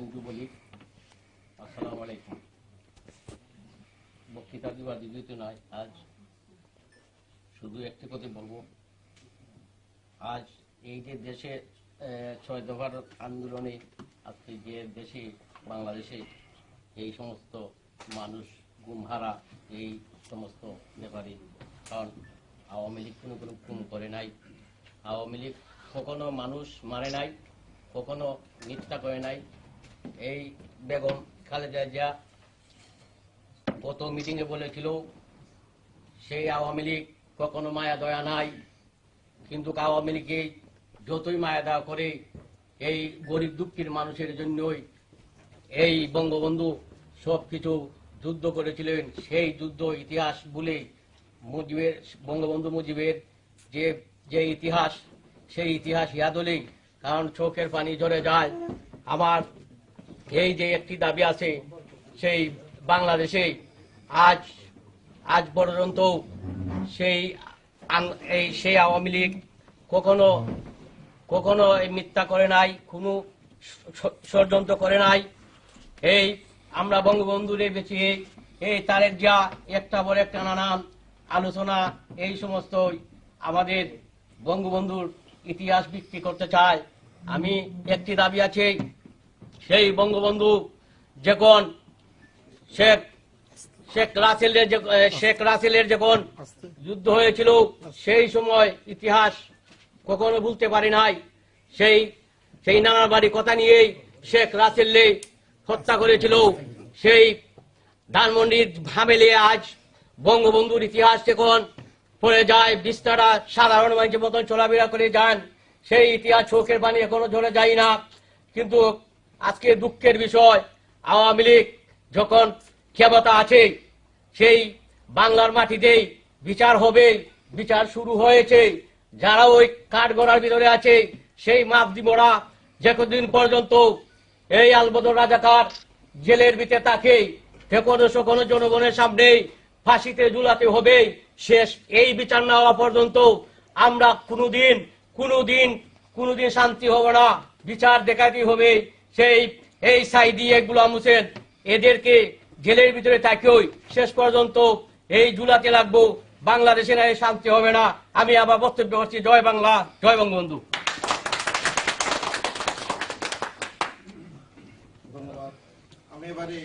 M Jubo League আসসালামু আলাইকুম। বক্তৃতা দিবা দ্বিতীয় নয়, আজ শুধু একটি কথা বলব। আজ এই যে দেশে ছয় দফার আন্দোলনে আজকে যে দেশে, বাংলাদেশে এই সমস্ত মানুষ গুমহারা, এই সমস্ত ব্যাপারে। কারণ আওয়ামী লীগ কোনো কোনো খুন করে নাই। আওয়ামী লীগ কখনো মানুষ মারে নাই, কখনো মিথ্যা করে নাই এই বেগম খালেদা জিয়া গত মিটিংয়ে বলেছিল, সেই আওয়ামী লীগ কখনো মায়া, দয়া নাই। কিন্তু আওয়ামী লীগে যতই মায়া দেওয়া করে এই গরিব, দুঃখীর মানুষের জন্যই এই বঙ্গবন্ধু সব কিছু যুদ্ধ করেছিলেন, সেই যুদ্ধ ইতিহাস বলে মুজিবের, বঙ্গবন্ধু মুজিবের যে যে ইতিহাস, সেই ইতিহাস ইয়াদ হলেই কারণ চোখের পানি ঝরে যায়। আমার এই যে একটি দাবি আছে, সেই বাংলাদেশে আজ আজ পর্যন্ত সেই এই, সেই আওয়ামী লীগ কখনো কখনো মিথ্যা করে নাই, কোনো ষড়যন্ত্র করে নাই। এই আমরা বঙ্গবন্ধুরে বেঁচে, এই তারের যা একটা বড় একটা নানান আলোচনা, এই সমস্ত আমাদের বঙ্গবন্ধুর ইতিহাস বিক্রি করতে চায়। আমি একটি দাবি আছে সেই বঙ্গবন্ধু যখন শেখ শেখ রাসেলের শেখ রাসেলের যখন যুদ্ধ হয়েছিল, সেই সময় ইতিহাস কখনো ভুলতে পারি নাই। সেই সেই নানার বাড়ি কথা নিয়েই শেখ রাসেলকে হত্যা করেছিল। সেই ধানমন্ডির ভামেলে আজ বঙ্গবন্ধুর ইতিহাস যখন পড়ে যায়, বিস্তারা সাধারণ মানুষের মতন চলাফেরা করে যান, সেই ইতিহাস চোখের পানি এখনও ঝরে যায় না। কিন্তু আজকে দুঃখের বিষয়, আওয়ামী লীগ যখন ক্ষমতা আছে, সেই বাংলার মাটিতেই বিচার হবে, বিচার শুরু হয়েছে। যারা ওই কাঠগড়ার ভিতরে আছে, সেই মাপদি মোড়া যতদিন পর্যন্ত এই আলবদর রাজাকার জেলের ভিতরে থাকে কোনো কোনো জনগণের সামনে ফাঁসিতে ঝুলাতে হবে। শেষ এই বিচার না হওয়া পর্যন্ত আমরা কোনোদিন কোনোদিন কোনোদিন শান্তি হবে না। বিচার দেখাতে হবে সেই, এই সাইদি গুলাম হোসেন, এদেরকে জেলের ভিতরে থাকিওই শেষ পর্যন্ত এই ঝুলাতে লাগবো, বাংলাদেশে না শান্তি হবে না। আমি আবার বক্তব্য করছি, জয় বাংলা, জয় বঙ্গবন্ধু। আমি এবারে